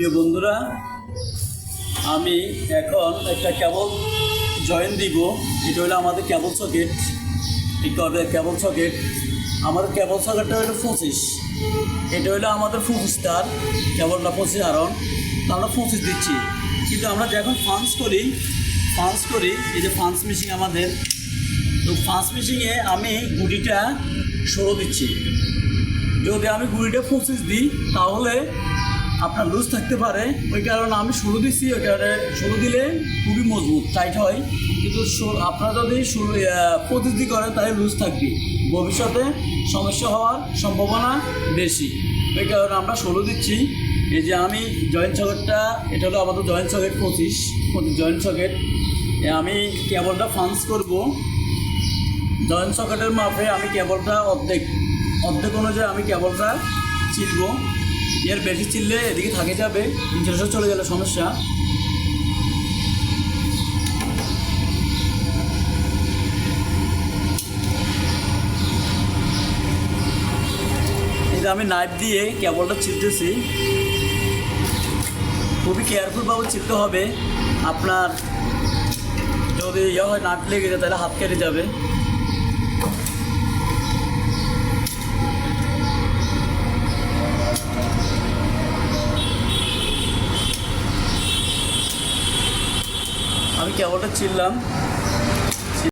প্রিয় বন্ধুরা, আমি এখন একটা কেবল জয়েন দিব। এটা হলো আমাদের কেবল সকেট কেবল সকেট আমাদের কেবল সকেটটা হলো পঁচিশ। এটা হলো আমাদের পঁচিশ তার। কেবলটা পঁচিশ আরন তো আমরা পঁচিশ দিচ্ছি। কিন্তু আমরা যখন ফান্স করি ফান্স করি, এই যে ফান্স মেশিন আমাদের, তো ফান্স মেশিনে আমি গুটিটা ষোলো দিচ্ছি। যদি আমি গুড়িটা পঁচিশ দিই, তাহলে আপনার লুজ থাকতে পারে। ওই কারণে আমি ষোলো দিচ্ছি ওই কারণে ষোলো দিলে খুবই মজবুত টাইট হয়। কিন্তু আপনারা যদি ষোলো পঁচিশ করেন তাহলে লুজ থাকবে। ভবিষ্যতে সমস্যা হওয়ার সম্ভাবনা বেশি। ওই কারণে আমরা ষোলো দিচ্ছি। এই যে আমি জয়েন্ট সকেটটা এটা হলো আমাদের জয়েন্ট সকেট পঁচিশ পঁচিশ জয়েন্ট সকেট আমি কেবলটা ফান্স করব। জয়েন্ট সকেটের মাপে আমি কেবলটা অর্ধেক অর্ধেক অনুযায়ী আমি কেবলটা চিনব। এর বেশি চিনলে এদিকে থাকে যাবে ইঞ্চুরেশন চলে গেলে, সমস্যা। আমি নাইফ দিয়ে কেবলটা ছিলতেছি খুবই কেয়ারফুলভাবে ছিলতে হবে। আপনার যদি ইয়ে হয় নাট লেগে যায়, তাহলে হাত কেটে যাবে। আমি কেবলটা ছিললাম